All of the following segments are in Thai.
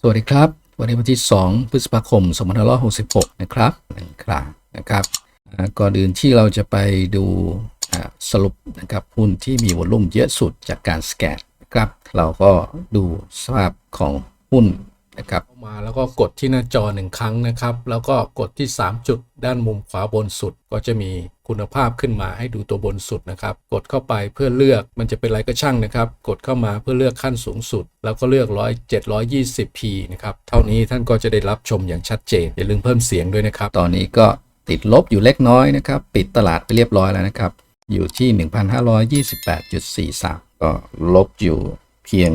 สวัสดีครับ วันนี้วันที่ 2 พฤษภาคม 2566 นะครับหนึ่งครั้งนะครับก่อนอื่นที่เราจะไปดูสรุปนะครับหุ้นที่มีวอลลุ่มเยอะสุดจากการสแกนนะครับ เราก็ดูสภาพของหุ้น นะครับเข้ามาแล้วก็กดที่หน้าจอหนึ่งครั้งนะครับ แล้วก็กดที่ 3 จุดด้านมุมขวาบนสุด ก็จะมีคุณภาพขึ้นมาให้ดูตัวบนสุดนะครับ กดเข้าไปเพื่อเลือกมันจะเป็นอะไรก็ช่างนะครับ กดเข้ามาเพื่อเลือกขั้นสูงสุด แล้วก็เลือก100 720p นะครับ เท่านี้ท่านก็จะได้รับชมอย่างชัดเจน อย่าลืมเพิ่มเสียงด้วยนะครับ ตอนนี้ก็ติดลบอยู่เล็กน้อยนะครับ ปิดตลาดไปเรียบร้อยแล้วนะครับ อยู่ที่ 1,528.43 ก็ลบอยู่เพียง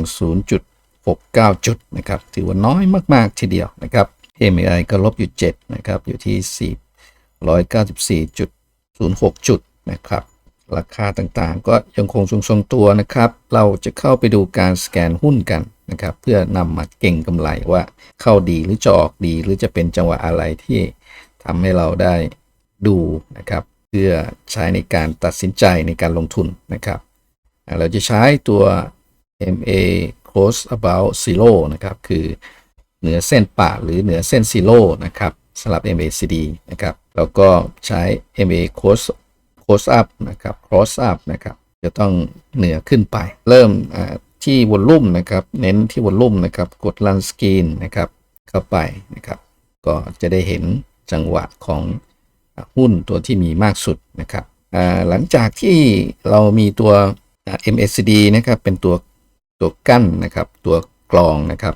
69 จุดนะครับ ถือว่าน้อยมาก ๆ ทีเดียวนะครับ MAI ก็ลบอยู่ 7 นะครับ อยู่ที่ 494.06 จุดนะครับ ราคาต่างๆ ก็ยังคงทรงๆตัวนะครับ เราจะเข้าไปดูการสแกนหุ้นกันนะครับ เพื่อนำมาเก่งกำไรว่าเข้าดีหรือจะออกดีหรือจะเป็นจังหวะอะไรที่ทำให้เราได้ดูนะครับเพื่อใช้ในการตัดสินใจในการลงทุนนะครับ เราจะใช้ตัว MA close about zero นะครับ คือเหนือเส้นปะหรือเหนือเส้น zero นะครับสำหรับ MACD นะครับ แล้วก็ใช้ MA close close up นะครับ cross up นะครับ จะต้องเหนือขึ้นไป เริ่มที่วอลลุ่มนะครับ เน้นที่วอลลุ่มนะครับ กด run screen นะครับ เข้าไปนะครับ ก็จะได้เห็นจังหวะของหุ้นตัวที่มีมากสุดนะครับหลังจากที่เรามีตัว MACD นะครับ เป็นตัว ตัวกั้นนะครับ ตัวกรองนะครับ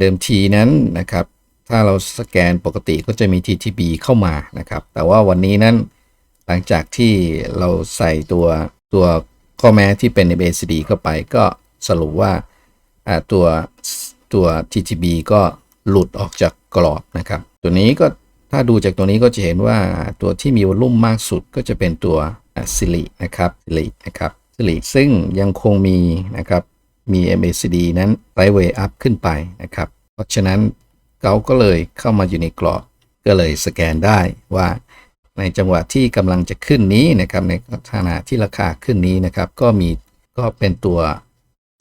เดิมทีนั้นนะครับ ถ้าเราสแกนปกติก็จะมี TTB เข้ามานะครับ แต่ว่าวันนี้นั้นหลังจากที่เราใส่ตัวตัวข้อแม้ที่เป็น MACD เข้าไปก็สรุปว่าตัวตัว TTB ก็หลุดออกจากกรอบนะครับ ตัวนี้ก็ถ้าดูจากตัวนี้ก็จะเห็นว่าตัวที่มีวอลลุ่มมากสุดก็จะเป็นตัวซิลินะครับซิลินะครับซิลิซึ่งยังคงมีนะครับ มี MACD นั้นไ i เวย์อัพขึ้นไปนะครับ เพราะฉะนั้นเขาก็เลยเข้ามาอยู่ในกรอบ ก็เลยสแกนได้ว่าในจังหวะที่กำลังจะขึ้นนี้นะครับในขณะที่ราคาขึ้นนี้นะครับ ก็มีก็เป็นตัว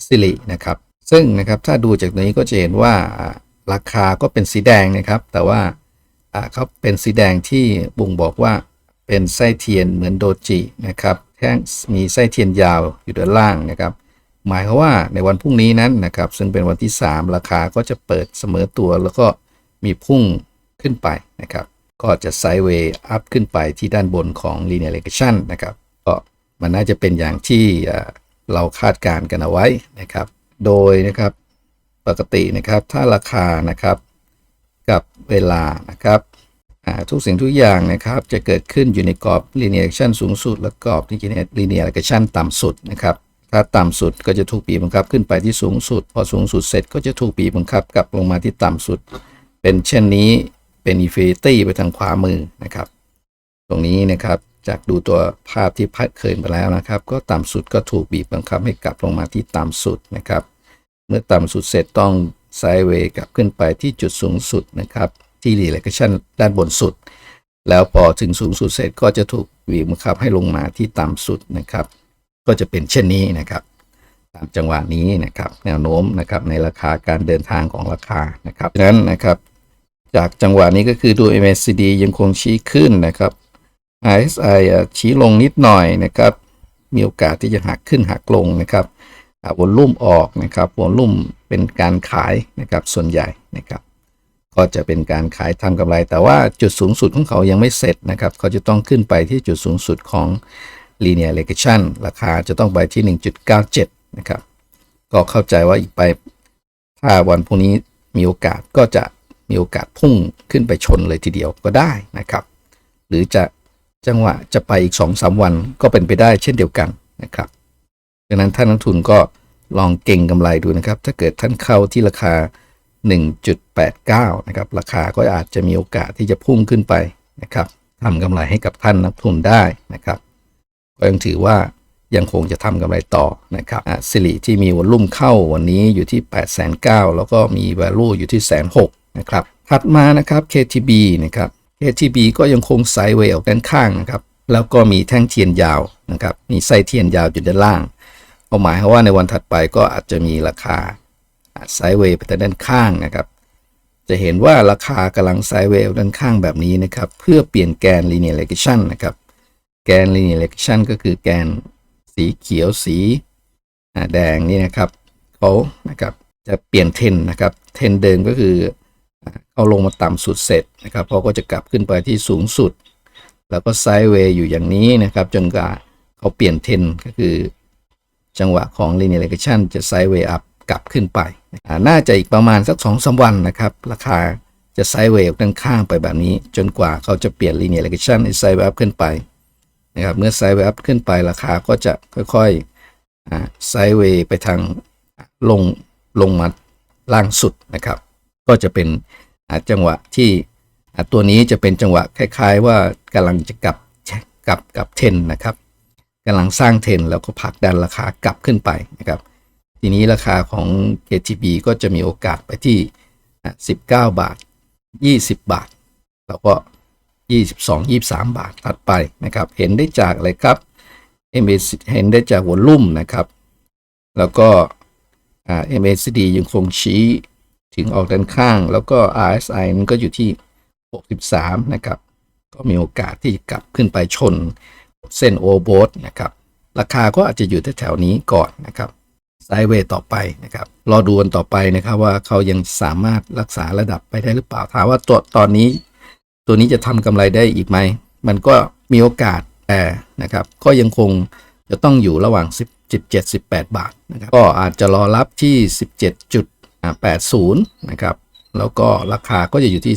ซิลินะครับ ซึ่งนะครับถ้าดูจากนี้ก็จะเห็นว่าราคาก็เป็นสีแดงนะครับ แต่ว่าอ่าเขาเป็นสีแดงที่บ่งบอกว่าเป็นไส้เทียนเหมือนโดจินะครับแท่งมีไส้เทียนยาวอยู่ด้านล่างนะครับ หมายความว่าในวันพรุ่งนี้นั้นนะครับ ซึ่งเป็นวันที่ 3 ราคาก็จะเปิดเสมอตัวแล้วก็มีพุ่งขึ้นไปนะครับ ก็จะไซด์เวย์อัพขึ้นไปที่ด้านบนของ linear regression นะครับ ก็มันน่าจะเป็นอย่างที่เราคาดการณ์กันเอาไว้นะครับ โดยนะครับปกตินะครับถ้าราคานะครับกับเวลานะครับทุกสิ่งทุกอย่างนะครับจะเกิดขึ้นอยู่ในกรอบ linear regression สูงสุด และกรอบ linear regression ต่ำสุดนะครับ ถ้าต่ำสุดก็จะถูกบีบบังคับขึ้นไปที่สูงสุด พอสูงสุดเสร็จก็จะถูกบีบบังคับกลับลงมาที่ต่ำสุด เป็นเช่นนี้เป็น infinity ไปทางขวามือนะครับ ตรงนี้นะครับจากดูตัวภาพที่พัดเคยไปแล้วนะครับ ก็ต่ำสุดก็ถูกบีบบังคับให้กลับลงมาที่ต่ำสุดนะครับ เมื่อต่ำสุดเสร็จต้องไซด์เวย์กลับขึ้นไปที่จุดสูงสุดนะครับ ที่ relation ด้านบนสุด แล้วพอถึงสูงสุดเสร็จก็จะถูกบีบบังคับให้ลงมาที่ต่ำสุดนะครับ ก็จะเป็นเช่นนี้นะครับตามจังหวะนี้นะครับแนวโน้มนะครับในราคาการเดินทางของราคานะครับฉะนั้นนะครับ จากจังหวะนี้ก็คือดู MACD ยังคงชี้ขึ้นนะครับ RSI ชี้ลงนิดหน่อยนะครับ มีโอกาสที่จะหักขึ้นหักลงนะครับวอลลุ่มออกนะครับวอลลุ่มเป็นการขายนะครับส่วนใหญ่นะครับ ก็จะเป็นการขายทำกำไร แต่ว่าจุดสูงสุดของเขายังไม่เสร็จนะครับ เขาจะต้องขึ้นไปที่จุดสูงสุดของ linear regression ราคาจะต้องไปที่ 1.97 นะครับ ก็เข้าใจว่าอีกไปถ้าวันพรุ่งนี้มีโอกาสก็จะมีโอกาสพุ่งขึ้นไปชนเลยทีเดียวก็ได้นะครับ หรือจะจังหวะจะไปอีก 2-3 วันก็เป็นไปได้เช่นเดียวกันนะครับดังนั้นท่านนักทุนก็ลองเก่งกำไรดูนะครับ ถ้าเกิดท่านเข้าที่ราคา 1.89 นะครับ ราคาก็อาจจะมีโอกาสที่จะพุ่งขึ้นไปนะครับทำกำไรให้กับท่านนักทุนได้นะครับ ก็ยังถือว่ายังคงจะทำกำไรต่อนะครับสิริที่มีวอลุ่มเข้าวันนี้อยู่ที่ 8 9 0 0 0แล้วก็มี value อยู่ที่แสนหกนะครับถัดมานะครับ KTB นะครับ KTB ก็ยังคงไซด์เวย์ออกด้านข้างนะครับแล้วก็มีแท่งเทียนยาวนะครับมีไส้เทียนยาวอยู่ด้านล่างเป้าหมายเขามว่าในวันถัดไปก็อาจจะมีราคาไซด์เวย์ไปทางด้านข้างนะครับ จะเห็นว่าราคากำลังไซด์เวย์ด้านข้างแบบนี้นะครับ เพื่อเปลี่ยนแกน linear regression นะครับ แกน linear regression ก็คือแกนสีเขียวสีแดงนี่นะครับเขานะครับจะเปลี่ยนเทรนนะครับเทรนเดิมก็คือเขาลงมาต่ำสุดเสร็จนะครับเขาก็จะกลับขึ้นไปที่สูงสุด แล้วก็ไซด์เวย์อยู่อย่างนี้นะครับ จนกว่าเขาเปลี่ยนเทรนก็คือจังหวะของ linear regression จะไซด์เวย์อัพกลับขึ้นไป น่าจะอีกประมาณสัก2อสวันนะครับ ราคาจะไซด์เวย์ด้านข้างไปแบบนี้ จนกว่าเขาจะเปลี่ยน linear regression ให้ไซด์เวย์อัพขึ้นไป นะครับเมื่อไซด์เวย์อัพขึ้นไปราคาก็จะค่อยๆไซด์เวย์ไปทางลงลงมาล่างสุดนะครับ ก็จะเป็นจังหวะที่ตัวนี้จะเป็นจังหวะคล้ายๆ ว่ากำลังจะกลับกลับกับเทนนะครับกำลังสร้างเทนแล้วก็ผลักดันราคากลับขึ้นไปนะครับ ทีนี้ราคาของ KTB ก็จะมีโอกาสไปที่ 19 บาท 20 บาท แล้วก็ 22 23 บาทถัดไปนะครับ เห็นได้จากอะไรครับ MAC เห็นได้จากวอลลุ่มนะครับ แล้วก็อ่า MACD ยังคงชี้ถึงออกด้านข้าง แล้วก็ RSI นั้นก็อยู่ที่ 63 นะครับ ก็มีโอกาสที่กลับขึ้นไปชนเส้นโอโบสนะครับ ราคาก็อาจจะอยู่แถวๆนี้ก่อนนะครับไซเวต่อไปนะครับ รอดูกันต่อไปนะครับว่าเขายังสามารถรักษาระดับไปได้หรือเปล่า ถามว่าตัวตอนนี้ ตัวนี้จะทำกำไรได้อีกไหม มันก็มีโอกาสแต่นะครับ ก็ยังคงจะต้องอยู่ระหว่าง10 17 18 บาทนะครับ ก็อาจจะรอรับที่ 17.80 นะครับ แล้วก็ราคาก็จะอยู่ที่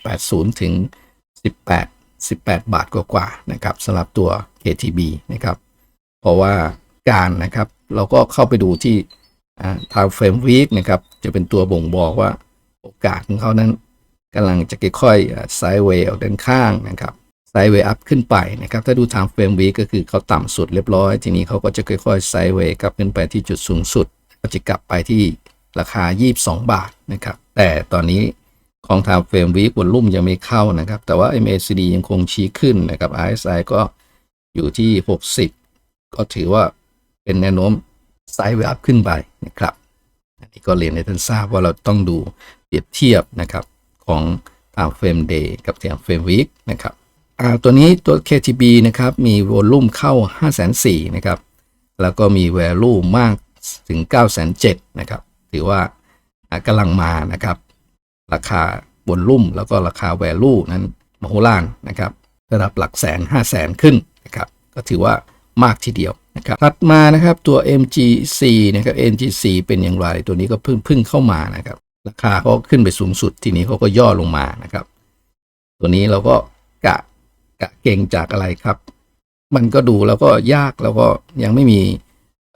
17.80 ถึง 18 18 บาทกว่าๆนะครับสำหรับตัว KTB นะครับ เพราะว่าการนะครับเราก็เข้าไปดูที่ทางเฟรมวีคนะครับ จะเป็นตัวบ่งบอกว่าโอกาสของเขานั้น กำลังจะค่อยๆไซด์เวย์ออกด้านข้างนะครับไซด์เวย์อัพขึ้นไปนะครับ ถ้าดูทางเฟรมวีคก็คือเขาต่ำสุดเรียบร้อย ทีนี้เขาก็จะค่อยๆไซด์เวย์กลับขึ้นไปที่จุดสูงสุด ก็จะกลับไปที่ราคา 22 บาทนะครับ แต่ตอนนี้ของทางเฟรมวีควอลุ่มยังไม่เข้านะครับ แต่ว่า MACD ยังคงชี้ขึ้นนะครับ RSI ก็อยู่ที่ 60 ก็ถือว่าเป็นแนวโน้มไซด์เวย์อัพขึ้นไปนะครับ อันนี้ก็เรียนให้ท่านทราบว่าเราต้องดูเปรียบเทียบนะครับ ของทางเฟรมเดย์กับทางเฟรมวีคนะครับตัวนี้ตัว KTB นะครับ มีวอลลุ่มเข้า5 4 0 0 0นะครับ แล้วก็มี value มากถึง9 7 0 0นะครับ ถือว่าอ่ากำลังมานะครับ ราคาบนลุ่มแล้วก็ราคา value นั้นมโหฬารนะครับระดับหลักแสนห้าแสนขึ้นนะครับ ก็ถือว่ามากทีเดียวนะครับ ถัดมานะครับตัว MGC นะครับ MGC เป็นอย่างไร ตัวนี้ก็เพิ่งเพิ่งเข้ามานะครับ ราคาเขาขึ้นไปสูงสุดทีนี้เขาก็ย่อลงมานะครับ ตัวนี้เราก็กะกะเก่งจากอะไรครับ มันก็ดูแล้วก็ยากแล้วก็ยังไม่มี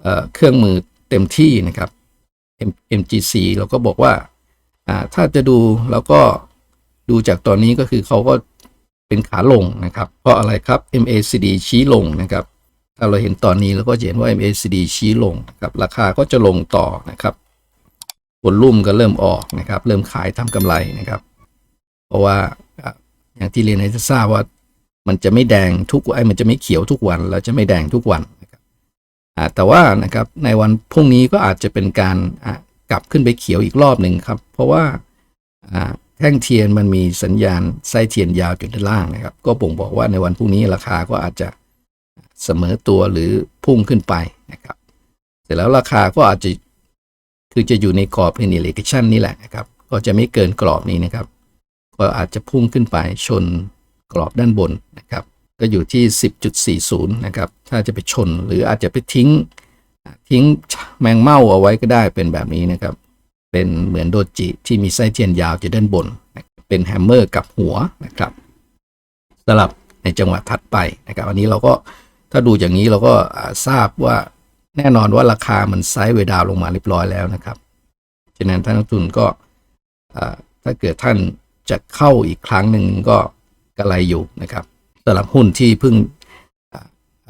เเครื่องมือเต็มที่นะครับ MGC เราก็บอกว่าถ้าจะดูแล้วก็ดูจากตอนนี้ก็คือเขาก็เป็นขาลงนะครับ เพราะอะไรครับ MACD ชี้ลงนะครับ ถ้าเราเห็นตอนนี้เราก็เห็นว่า MACD ชี้ลงนะครับ ราคาก็จะลงต่อนะครับ วอลลุ่มก็เริ่มออกนะครับ เริ่มขายทำกำไรนะครับ เพราะว่าอย่างที่เรียนให้ทราบว่ามันจะไม่แดงทุกไอ้มันจะไม่เขียวทุกวันแล้วจะไม่แดงทุกวันนะครับแต่ว่านะครับในวันพรุ่งนี้ก็อาจจะเป็นการกลับขึ้นไปเขียวอีกรอบหนึ่งครับ เพราะว่าแท่งเทียนมันมีสัญญาณไส้เทียนยาวจุดด้านล่างนะครับ ก็บ่งบอกว่าในวันพรุ่งนี้ราคาก็อาจจะเสมอตัวหรือพุ่งขึ้นไปนะครับ เสร็จแล้วราคาก็อาจจะ คือจะอยู่ในกรอบ linear regression นี่แหละนะครับ ก็จะไม่เกินกรอบนี้นะครับ ก็อาจจะพุ่งขึ้นไปชนกรอบด้านบนนะครับ ก็อยู่ที่ 10.40 นะครับ ถ้าจะไปชนหรืออาจจะไปทิ้ง ทิ้งแมงเม่าเอาไว้ก็ได้เป็นแบบนี้นะครับ เป็นเหมือนโดจิที่มีไส้เทียนยาวจะด้านบน เป็นแฮมเมอร์กับหัวนะครับสลับในจังหวะถัดไปนะครับ อันนี้เราก็ถ้าดูอย่างนี้เราก็ทราบว่า แน่นอนว่าราคามันไซด์เวดาวลงมาเรียบร้อยแล้วนะครับฉะนั้นท่านนักทุนก็ถ้าเกิดท่านจะเข้าอีกครั้งหนึ่งก็กระไรอยู่นะครับสำหรับหุ้นที่เพิ่ง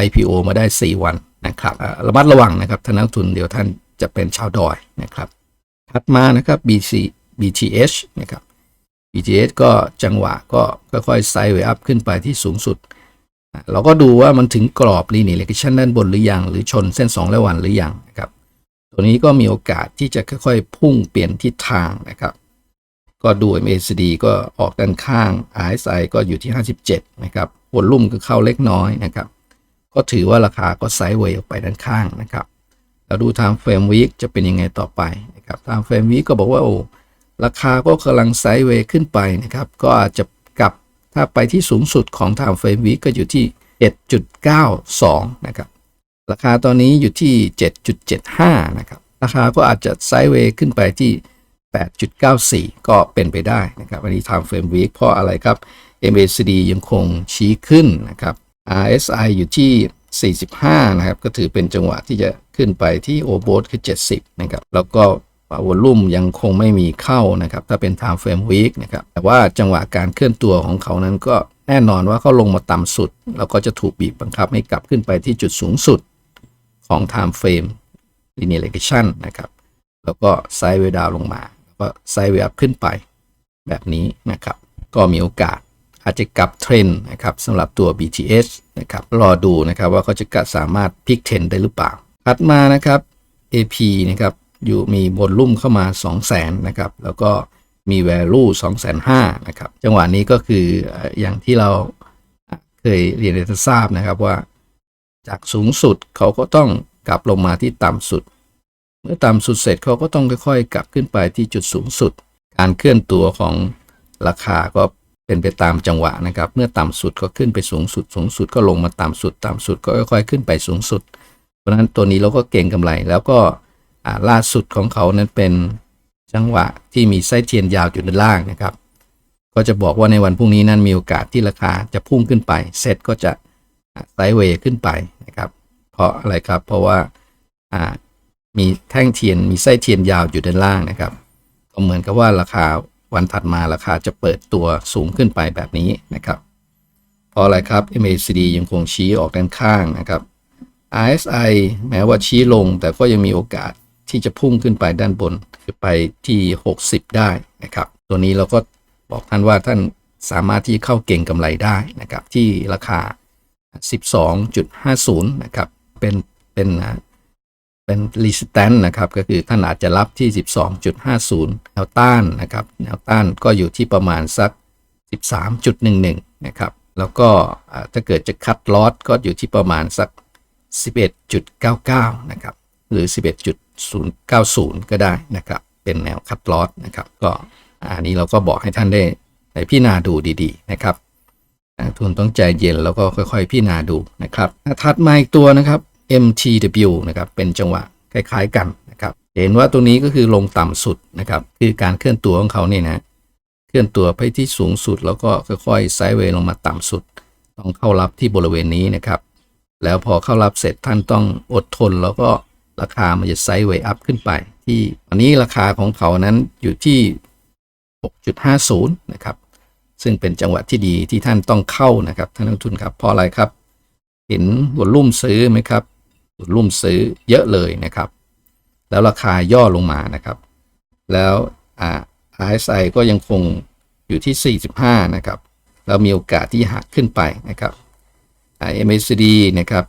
IPO มาได้ 4 วันนะครับระมัดระวังนะครับท่านนักทุนเดี๋ยวท่านจะเป็นชาวดอยนะครับ ถัดมานะครับ BC BTH นะครับ BTH ก็จังหวะก็ค่อยๆไซด์เวอัพขึ้นไปที่สูงสุด เราก็ดูว่ามันถึงกรอบ linear regression ด้านบนหรือยัง หรือชนเส้น 2 และวันหรือยังนะครับ ตัวนี้ก็มีโอกาสที่จะค่อยๆ พุ่งเปลี่ยนทิศทางนะครับ ก็ดู MACD ก็ออกด้านข้าง RSI ก็อยู่ที่ 57 นะครับวอลลุ่มก็เข้าเล็กน้อยนะครับ ก็ถือว่าราคาก็ไซด์เวย์ออกไปด้านข้างนะครับแล้วดู time frame week จะเป็นยังไงต่อไปนะครับ time frame week ก็บอกว่าโอ้ราคาก็กำลังไซด์เวย์ขึ้นไปนะครับ ก็อาจจะ ถ้าไปที่สูงสุดของ time frame week ก็อยู่ที่ 7.92 นะครับ ราคาตอนนี้อยู่ที่ 7.75 นะครับ ราคาก็อาจจะไซด์เวย์ขึ้นไปที่ 8.94 ก็เป็นไปได้นะครับอันนี้ time frame week เพราะอะไรครับ MACD ยังคงชี้ขึ้นนะครับ RSI อยู่ที่ 45 นะครับ ก็ถือเป็นจังหวะที่จะขึ้นไปที่ o b o t คือ 70 นะครับ แล้วก็ วอลลุ่มยังคงไม่มีเข้านะครับ ถ้าเป็น time frame week นะครับ แต่ว่าจังหวะการเคลื่อนตัวของเขานั้นก็แน่นอนว่าเขาลงมาต่ำสุด แล้วก็จะถูกบีบบังคับให้กลับขึ้นไปที่จุดสูงสุดของ time frame linear regression นะครับ แล้วก็ไซด์เวย์ดาวลงมา แล้วก็ไซด์เวย์อัพขึ้นไปแบบนี้นะครับ ก็มีโอกาสอาจจะกลับเทรนนะครับสำหรับตัว BTS นะครับ รอดูนะครับว่าเขาจะกะสามารถพลิกเทรนได้หรือเปล่าถัดมานะครับ AP นะครับ อยู่มีบนลุ่มเข้ามา 2 0 0 0 0 0นะครับ แล้วก็มี value 2 5 0 0 0นะครับ จังหวะนี้ก็คืออย่างที่เราเคยเรียนให้ท่านทราบนะครับว่า จากสูงสุดเขาก็ต้องกลับลงมาที่ต่ำสุด เมื่อต่ำสุดเสร็จเขาก็ต้องค่อยๆ กลับขึ้นไปที่จุดสูงสุด การเคลื่อนตัวของราคาก็เป็นไปตามจังหวะนะครับ เมื่อต่ำสุดก็ขึ้นไปสูงสุด สูงสุดก็ลงมาต่ำสุด ต่ำสุดก็ค่อยๆ ขึ้นไปสูงสุด เพราะนั้นตัวนี้เราก็เก่งกำไรแล้วก็ ล่าสุดของเขานั้นเป็นจังหวะที่มีไส้เทียนยาวอยู่ด้านล่างนะครับ ก็จะบอกว่าในวันพรุ่งนี้นั้นมีโอกาสที่ราคาจะพุ่งขึ้นไป เซ็ตก็จะไซด์เวย์ขึ้นไปนะครับ เพราะอะไรครับ เพราะว่าอ่ามีแท่งเทียนมีไส้เทียนยาวอยู่ด้านล่างนะครับ ก็เหมือนกับว่าราคาวันถัดมาราคาจะเปิดตัวสูงขึ้นไปแบบนี้นะครับ เพราะอะไรครับ MACD ยังคงชี้ออกด้านข้างนะครับ RSI แม้ว่าชี้ลงแต่ก็ยังมีโอกาส ที่จะพุ่งขึ้นไปด้านบนคือไปที่ 60 ได้นะครับ ตัวนี้เราก็บอกท่านว่าท่านสามารถที่เข้าเก่งกำไรได้นะครับ ที่ราคา 12.50 นะครับ เป็นเป็นเป็น resistance นะครับ ก็คือท่านอาจจะรับที่ 12.50 แนวต้านนะครับ แนวต้านก็อยู่ที่ประมาณสัก 13.11 นะครับ แล้วก็ถ้าเกิดจะคัดลอสก็อยู่ที่ประมาณสัก 11.99 นะครับ หรือ 090 ก็ได้นะครับ เป็นแนวคัดลอสนะครับ ก็อันนี้เราก็บอกให้ท่านได้ได้พิจารณาดูดีๆนะครับทุนต้องใจเย็นแล้วก็ค่อยๆพิจารณาดูนะครับถัดมาอีกตัวนะครับ MTW นะครับ เป็นจังหวะคล้ายๆกันนะครับ เห็นว่าตัวนี้ก็คือลงต่ำสุดนะครับ คือการเคลื่อนตัวของเขาเนี่ยนะเคลื่อนตัวไปที่สูงสุด แล้วก็ค่อยๆไซด์เวย์ลงมาต่ำสุด ต้องเข้ารับที่บริเวณนี้นะครับ แล้วพอเข้ารับเสร็จท่านต้องอดทนแล้วก็ ราคามันจะไซด์เวย์อัพขึ้นไป ที่อันนี้ราคาของเขานั้นอยู่ที่ 6.50 นะครับ ซึ่งเป็นจังหวะที่ดีที่ท่านต้องเข้านะครับท่านนักลงทุนครับเพราะอะไรครับ เห็นวอลลุ่มซื้อไหมครับวอลลุ่มซื้อเยอะเลยนะครับ แล้วราคาย่อลงมานะครับ แล้วอ่า RSI ก็ยังคงอยู่ที่ 45 นะครับแล้วมีโอกาสที่หักขึ้นไปนะครับอ่า MACD นะครับ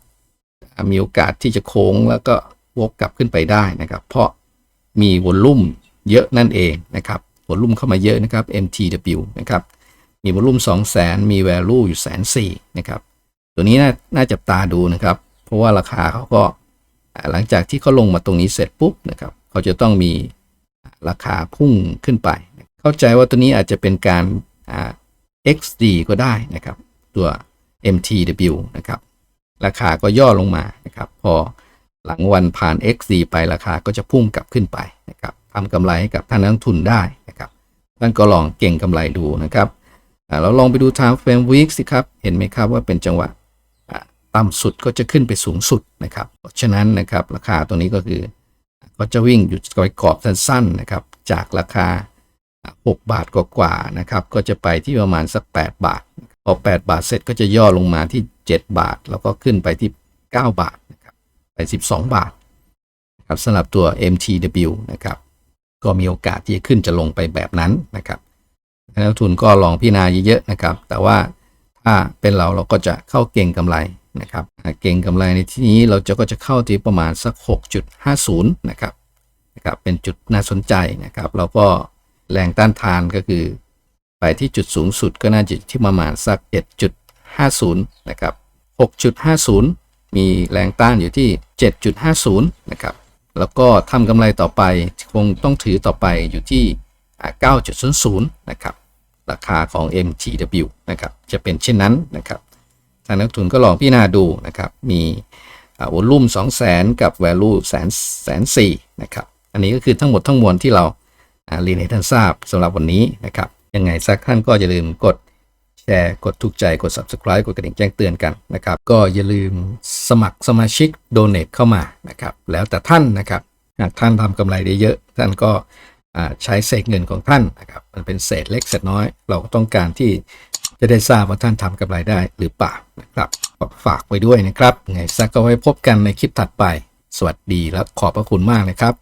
มีโอกาสที่จะโค้งแล้วก็ วกกลับขึ้นไปได้นะครับ เพราะมีวอลลุ่มเยอะนั่นเองนะครับวอลลุ่มเข้ามาเยอะนะครับ MTW นะครับมีวอลลุ่ม2 0 0 0 0 0 มี value อยู่แสนสี่นะครับ ตัวนี้น่านาจับตาดูนะครับ เพราะว่าราคาเขาก็หลังจากที่เขาลงมาตรงนี้เสร็จปุ๊บนะครับเขาจะต้องมีราคาพุ่งขึ้นไป เข้าใจว่าตัวนี้อาจจะเป็นการ XD ก็ได้นะครับ ตัว MTW นะครับ ราคาก็ย่อลงมานะครับ พอ หลังวันผ่าน XD ไปราคาก็จะพุ่งกลับขึ้นไปนะครับทำกำไรให้กับท่านนักทุนได้นะครับท่านก็ลองเก่งกำไรดูนะครับเราลองไปดู time frame week สิครับ เห็นไหมครับว่าเป็นจังหวะต่ำสุดก็จะขึ้นไปสูงสุดนะครับ เพราะฉะนั้นนะครับราคาตัวนี้ก็คือ ก็จะวิ่งอยู่ในกรอบสั้นๆนะครับ จากราคา 6 บาทกว่าๆนะครับ ก็จะไปที่ประมาณสัก 8 บาท พอ 8 บาทเสร็จก็จะย่อลงมาที่ 7 บาท แล้วก็ขึ้นไปที่ 9 บาท นะครับไป12บาทครับสำหรับตัว MTW นะครับ ก็มีโอกาสที่จะขึ้นจะลงไปแบบนั้นนะครับนักทุนก็ลองพิจารณาเยอะๆนะครับ แต่ว่าถ้าเป็นเราเราก็จะเข้าเก่งกำไรนะครับ เก่งกำไรในที่นี้เราจะก็จะเข้าที่ประมาณสัก 6.50 นะครับนะครับ เป็นจุดน่าสนใจนะครับแล้วก็แรงต้านทานก็คือ ไปที่จุดสูงสุดก็น่าจะที่ประมาณสัก 7.50 นะครับ 6.50 มีแรงต้านอยู่ที่ 7.50 นะครับ แล้วก็ทำกำไรต่อไปคงต้องถือต่อไปอยู่ที่อ่า9.00 นะครับ ราคาของ MTW นะครับ จะเป็นเช่นนั้นนะครับ ทางนักทุนก็ลองพิจารณาดูนะครับ มีวอลุ่ม2 0 0 0 0 0 กับ value แสนแสนสี่นะครับ อันนี้ก็คือทั้งหมดทั้งมวลที่เราอ่าเรียนให้ท่านทราบสำหรับวันนี้นะครับ ยังไงสักท่านก็อย่าลืมกด แชร์ กดถูกใจ กด subscribe กดกระดิ่งแจ้งเตือนกันนะครับ ก็อย่าลืมสมัครสมาชิก donate เข้ามานะครับ แล้วแต่ท่านนะครับหากท่านทำกำไรได้เยอะ ท่านก็ใช้เศษเงินของท่านนะครับ มันเป็นเศษเล็กเศษน้อย เราก็ต้องการที่จะได้ทราบว่าท่านทำกำไรได้หรือเปล่านะครับ ฝากไว้ด้วยนะครับ ไงสักก็ไว้พบกันในคลิปถัดไป สวัสดีและขอบพระคุณมากนะครับ